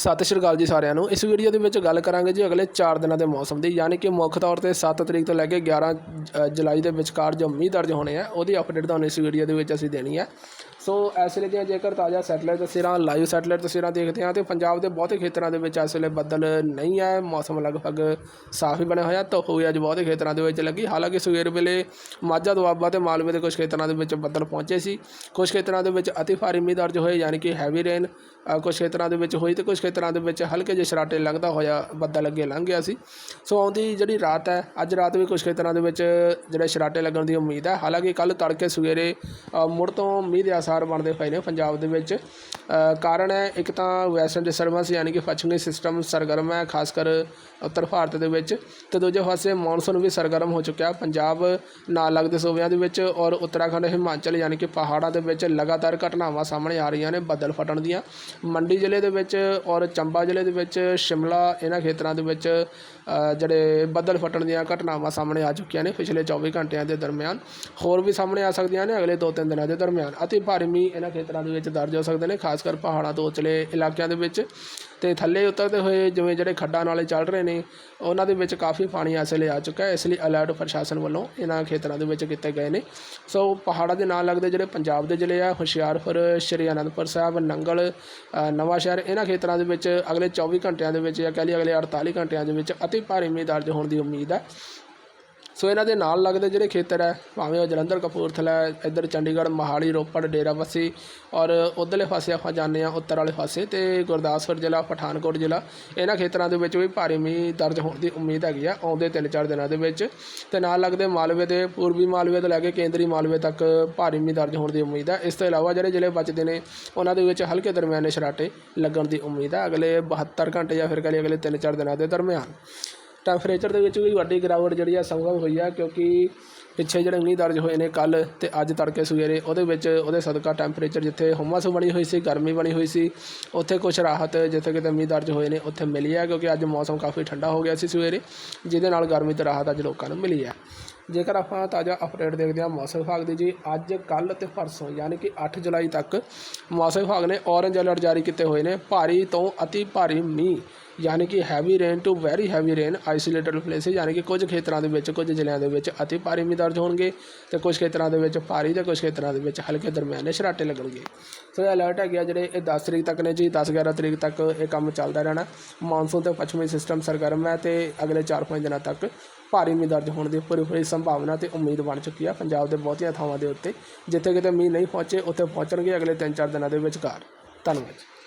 ਸਤਿ ਸ਼੍ਰੀ ਅਕਾਲ ਜੀ ਸਾਰਿਆਂ ਨੂੰ। ਇਸ ਵੀਡੀਓ ਦੇ ਵਿੱਚ ਗੱਲ ਕਰਾਂਗੇ ਜੀ ਅਗਲੇ 4 ਦਿਨਾਂ ਦੇ ਮੌਸਮ ਦੀ, ਯਾਨੀ ਕਿ ਮੁੱਖ ਤੌਰ ਤੇ 7 ਤਰੀਕ ਤੋਂ ਲੈ ਕੇ 11 ਜ- ਜੁਲਾਈ ਦੇ ਵਿਚਕਾਰ ਜੋ ਮੀਂਹ ਦਰਜ ਹੋਣੇ ਆ, ਉਹਦੀ ਅਪਡੇਟ ਤੁਹਾਨੂੰ ਇਸ ਵੀਡੀਓ ਦੇ ਵਿੱਚ ਅਸੀਂ ਦੇਣੀ ਹੈ ਸੋ ਇਸ ਵੇਲੇ ਦੀਆਂ ਜੇਕਰ ਤਾਜ਼ਾ ਸੈਟਲਾਈਟ ਤਸਵੀਰਾਂ ਲਾਈਵ ਸੈਟਲਾਈਟ ਤਸਵੀਰਾਂ ਦੇਖਦੇ ਹਾਂ, ਤੇ ਪੰਜਾਬ ਦੇ ਬਹੁਤੇ ਖੇਤਰਾਂ ਦੇ ਵਿੱਚ ਇਸ ਵੇਲੇ ਬੱਦਲ ਨਹੀਂ ਹੈ। ਮੌਸਮ ਲਗਭਗ ਸਾਫ਼ ਹੀ ਬਣਿਆ ਹੋਇਆ, ਧੁੱਪ ਵੀ ਅੱਜ ਬਹੁਤੇ ਖੇਤਰਾਂ ਦੇ ਵਿੱਚ ਲੱਗੀ। ਹਾਲਾਂਕਿ ਸਵੇਰ ਵੇਲੇ ਮਾਝਾ, ਦੁਆਬਾ ਤੇ ਮਾਲਵੇ ਦੇ ਕੁਝ ਖੇਤਰਾਂ ਦੇ ਵਿੱਚ ਬੱਦਲ ਪਹੁੰਚੇ ਸੀ। ਕੁਝ ਖੇਤਰਾਂ ਦੇ ਵਿੱਚ ਅਤੀ ਭਾਰੀ ਮੀਂਹ ਦਰਜ ਹੋਏ, ਯਾਨੀ ਕਿ ਹੈਵੀ ਰੇਨ ਕੁਝ ਖੇਤਰਾਂ ਦੇ ਵਿੱਚ ਹੋਈ ਤੇ ਕੁਝ ਖੇਤਰਾਂ ਦੇ ਵਿੱਚ ਹਲਕੇ ਜਿਹੇ ਸ਼ਰਾਟੇ ਲੰਘਦਾ ਹੋਇਆ ਬੱਦਲ ਅੱਗੇ ਲੰਘ ਗਿਆ ਸੀ। ਸੋ ਆਉਂਦੀ ਜਿਹੜੀ ਰਾਤ ਹੈ, ਅੱਜ ਰਾਤ ਵੀ ਕੁਝ ਖੇਤਰਾਂ ਦੇ ਵਿੱਚ ਜਿਹੜੇ ਸ਼ਰਾਟੇ ਲੱਗਣ ਦੀ ਉਮੀਦ ਹੈ। ਹਾਲਾਂਕਿ ਕੱਲ ਤੜਕੇ ਸਵੇਰੇ ਮੁੜ ਤੋਂ ਮੀਂਹ ਦੇ ਆਸਾਰ ਬਣਦੇ ਹੋਏ ਨੇ ਪੰਜਾਬ ਦੇ ਵਿੱਚ। ਕਾਰਨ ਹੈ, ਇੱਕ ਤਾਂ ਵੈਸਟਰਨ ਡਿਸਟਰਬੈਂਸ ਯਾਨੀ ਕਿ ਪੱਛਮੀ ਸਿਸਟਮ ਸਰਗਰਮ ਹੈ, ਖਾਸ ਕਰ ਉੱਤਰ ਭਾਰਤ ਦੇ ਵਿੱਚ ਤੇ ਦੂਜੇ ਪਾਸੇ ਮੌਨਸੂਨ ਵੀ ਸਰਗਰਮ ਹੋ ਚੁੱਕਿਆ। ਪੰਜਾਬ ਨਾਲ ਲੱਗਦੇ ਸੂਬਿਆਂ ਦੇ ਵਿੱਚ ਔਰ ਉੱਤਰਾਖੰਡ, ਹਿਮਾਚਲ ਯਾਨੀ ਕਿ ਪਹਾੜਾਂ ਦੇ ਵਿੱਚ ਲਗਾਤਾਰ ਘਟਨਾਵਾਂ ਸਾਹਮਣੇ ਆ ਰਹੀਆਂ ਨੇ ਬੱਦਲ ਫਟਣ ਦੀਆਂ। ਮੰਡੀ ਜ਼ਿਲ੍ਹੇ ਦੇ ਵਿੱਚ ਔਰ ਚੰਬਾ ਜ਼ਿਲ੍ਹੇ ਦੇ ਵਿੱਚ, ਸ਼ਿਮਲਾ, ਇਹਨਾਂ ਖੇਤਰਾਂ ਦੇ ਵਿੱਚ ਜਿਹੜੇ ਬੱਦਲ ਫਟਣ ਦੀਆਂ ਘਟਨਾਵਾਂ ਸਾਹਮਣੇ ਆ ਚੁੱਕੀਆਂ ਨੇ ਪਿਛਲੇ 24 ਘੰਟਿਆਂ ਦੇ ਦਰਮਿਆਨ। ਹੋਰ ਵੀ ਸਾਹਮਣੇ ਆ ਸਕਦੀਆਂ ਨੇ ਅਗਲੇ 2-3 ਦਿਨਾਂ ਦੇ ਦਰਮਿਆਨ। ਅਤੀ ਭਾਰੀ ਮੀਂਹ ਇਹਨਾਂ ਖੇਤਰਾਂ ਦੇ ਵਿੱਚ ਦਰਜ ਹੋ ਸਕਦੇ ਨੇ, ਖਾਸ ਖਾਸ ਕਰ ਪਹਾੜਾਂ ਤੋਂ ਉਚਲੇ ਇਲਾਕਿਆਂ ਦੇ ਵਿੱਚ ਤੇ ਥੱਲੇ ਉਤਰਦੇ ਹੋਏ ਜਿਵੇਂ ਜਿਹੜੇ ਖੱਡਾਂ ਨਾਲੇ ਚੱਲ ਰਹੇ ਨੇ ਉਹਨਾਂ ਦੇ ਵਿੱਚ ਕਾਫੀ ਪਾਣੀ ਇਸ ਵੇਲੇ ਆ ਚੁੱਕਾ ਹੈ ਇਸ ਲਈ ਅਲਰਟ ਪ੍ਰਸ਼ਾਸਨ ਵੱਲੋਂ ਇਹਨਾਂ ਖੇਤਰਾਂ ਦੇ ਵਿੱਚ ਕੀਤੇ ਗਏ ਨੇ। ਸੋ ਪਹਾੜਾਂ ਦੇ ਨਾਲ ਲੱਗਦੇ ਜਿਹੜੇ ਪੰਜਾਬ ਦੇ ਜ਼ਿਲ੍ਹੇ ਆ ਹੁਸ਼ਿਆਰਪੁਰ ਸ਼੍ਰੀ ਅਨੰਦਪੁਰ ਸਾਹਿਬ ਨੰਗਲ ਅ, ਨਵਾਂ ਸ਼ਹਿਰ ਇਹਨਾਂ ਖੇਤਰਾਂ ਦੇ ਵਿੱਚ ਅਗਲੇ 24 ਘੰਟਿਆਂ ਦੇ ਵਿੱਚ ਜਾਂ ਕਹਿ ਲਈ ਅਗਲੇ 48 ਘੰਟਿਆਂ ਦੇ ਵਿੱਚ ਅਤੀ ਭਾਰੀ ਮੀਂਹ ਦਰਜ ਹੋਣ ਦੀ ਉਮੀਦ ਹੈ। ਸੋ ਇਹਨਾਂ ਦੇ ਨਾਲ ਲੱਗਦੇ ਜਿਹੜੇ ਖੇਤਰ ਹੈ, ਭਾਵੇਂ ਉਹ ਜਲੰਧਰ, ਕਪੂਰਥਲਾ, ਇੱਧਰ ਚੰਡੀਗੜ੍ਹ, ਮੋਹਾਲੀ, ਰੋਪੜ ਡੇਰਾਬੱਸੀ ਔਰ ਉਧਰਲੇ ਪਾਸੇ ਆਪਾਂ ਜਾਂਦੇ ਹਾਂ, ਉੱਤਰ ਵਾਲੇ ਪਾਸੇ ਤੇ ਗੁਰਦਾਸਪੁਰ ਜ਼ਿਲ੍ਹਾ, ਪਠਾਨਕੋਟ ਜ਼ਿਲ੍ਹਾ, ਇਹਨਾਂ ਖੇਤਰਾਂ ਦੇ ਵਿੱਚ ਵੀ ਭਾਰੀ ਮੀਂਹ ਦਰਜ ਹੋਣ ਦੀ ਉਮੀਦ ਹੈਗੀ ਆ ਆਉਂਦੇ 3-4 ਦਿਨਾਂ ਦੇ ਵਿੱਚ ਤੇ ਨਾਲ ਲੱਗਦੇ ਮਾਲਵੇ ਦੇ ਪੂਰਬੀ ਮਾਲਵੇ ਤੋਂ ਲੈ ਕੇ ਕੇਂਦਰੀ ਮਾਲਵੇ ਤੱਕ ਭਾਰੀ ਮੀਂਹ ਦਰਜ ਹੋਣ ਦੀ ਉਮੀਦ ਹੈ। ਇਸ ਤੋਂ ਇਲਾਵਾ ਜਿਹੜੇ ਜ਼ਿਲ੍ਹੇ ਬਚਦੇ ਨੇ, ਉਹਨਾਂ ਦੇ ਵਿੱਚ ਹਲਕੇ ਦਰਮਿਆਨੇ ਸ਼ਰਾਟੇ ਲੱਗਣ ਦੀ ਉਮੀਦ ਹੈ। ਅਗਲੇ 72 ਘੰਟੇ ਜਾਂ ਫਿਰ ਕਹ ਲਈ ਅਗਲੇ 3-4 ਦਿਨਾਂ ਦੇ ਦਰਮਿਆਨ। ਟੈਂਪਰੇਚਰ ਦੇ ਵਿੱਚ ਵੀ ਵੱਡੀ ਗਿਰਾਵਟ ਜਿਹੜੀ ਆ ਸੰਭਵ ਹੋਈ ਆ, ਕਿਉਂਕਿ ਪਿੱਛੇ ਜਿਹੜੇ ਮੀਂਹ ਦਰਜ ਹੋਏ ਨੇ ਕੱਲ ਤੇ ਅੱਜ ਤੜਕੇ ਸਵੇਰੇ, ਉਹਦੇ ਵਿੱਚ ਉਹਦੇ ਸਦਕਾ ਟੈਂਪਰੇਚਰ ਜਿੱਥੇ ਹੁਮਸ ਬਣੀ ਹੋਈ ਸੀ, ਗਰਮੀ ਬਣੀ ਹੋਈ ਸੀ, ਉੱਥੇ ਕੁਝ ਰਾਹਤ ਜਿੱਥੇ ਕਿਤੇ ਮੀਂਹ ਦਰਜ ਹੋਏ ਨੇ, ਉੱਥੇ ਮਿਲੀ ਹੈ ਕਿਉਂਕਿ ਅੱਜ ਮੌਸਮ ਕਾਫੀ ਠੰਡਾ ਹੋ ਗਿਆ ਸੀ ਸਵੇਰੇ, ਜਿਹਦੇ ਨਾਲ ਗਰਮੀ ਤੋਂ ਰਾਹਤ ਅੱਜ ਲੋਕਾਂ ਨੂੰ ਮਿਲੀ ਹੈ ਜੇਕਰ ਆਪਾਂ ਤਾਜ਼ਾ ਅਪਡੇਟ ਦੇਖਦੇ ਹਾਂ ਮੌਸਮ ਵਿਭਾਗ ਦੀ ਜੀ, ਅੱਜ ਕੱਲ ਤੇ ਪਰਸੋਂ, ਯਾਨੀ ਕਿ 8 ਜੁਲਾਈ ਤੱਕ ਮੌਸਮ ਵਿਭਾਗ ਨੇ ਔਰੇਂਜ ਅਲਰਟ ਜਾਰੀ ਕੀਤੇ ਹੋਏ ਨੇ। ਭਾਰੀ ਤੋਂ ਅਤੀ ਭਾਰੀ ਮੀਂਹ, ਯਾਨੀ ਕਿ heavy rain to very heavy rain isolated places ਯਾਨੀ ਕਿ ਕੁਝ ਖੇਤਰਾਂ ਦੇ ਵਿੱਚ, ਕੁਝ ਜ਼ਿਲ੍ਹਿਆਂ ਦੇ ਵਿੱਚ ਅਤੀ ਭਾਰੀ ਮੀਂਹ ਦਰਜ ਹੋਣਗੇ ਤੇ ਕੁਝ ਖੇਤਰਾਂ ਦੇ ਵਿੱਚ ਭਾਰੀ ਤੇ ਕੁਝ ਖੇਤਰਾਂ ਦੇ ਵਿੱਚ ਹਲਕੇ ਦਰਮਿਆਨੇ ਛਰਾਟੇ ਲੱਗਣਗੇ। ਸੋ ਇਹ ਅਲਰਟ ਹੈਗੇ ਆ ਜਿਹੜੇ ਇਹ 10 ਤਰੀਕ ਤੱਕ ਨੇ ਜੀ 10 11 ਤਰੀਕ ਤੱਕ ਇਹ ਕੰਮ ਚੱਲਦਾ ਰਹਿਣਾ। ਮੌਨਸੂਨ ਤੇ ਪੱਛਮੀ ਸਿਸਟਮ ਸਰਗਰਮ ਹੈ ਤੇ ਅਗਲੇ 4-5 ਦਿਨਾਂ ਤੱਕ ਭਾਰੀ ਮੀਂਹ ਦਰਜ ਹੋਣ ਦੀ ਪੂਰੀ ਪੂਰੀ ਸੰਭਾਵਨਾ ਤੇ ਉਮੀਦ ਬਣ ਚੁੱਕੀ ਆ। ਪੰਜਾਬ ਦੇ ਬਹੁਤੀਆਂ ਥਾਵਾਂ ਦੇ ਉੱਤੇ ਜਿੱਥੇ ਕਿਤੇ ਮੀਂਹ ਨਹੀਂ ਪਹੁੰਚੇ, ਉੱਥੇ ਪਹੁੰਚਣਗੇ ਅਗਲੇ 3-4 ਦਿਨਾਂ ਦੇ ਵਿਚਕਾਰ। ਧੰਨਵਾਦ ਜੀ।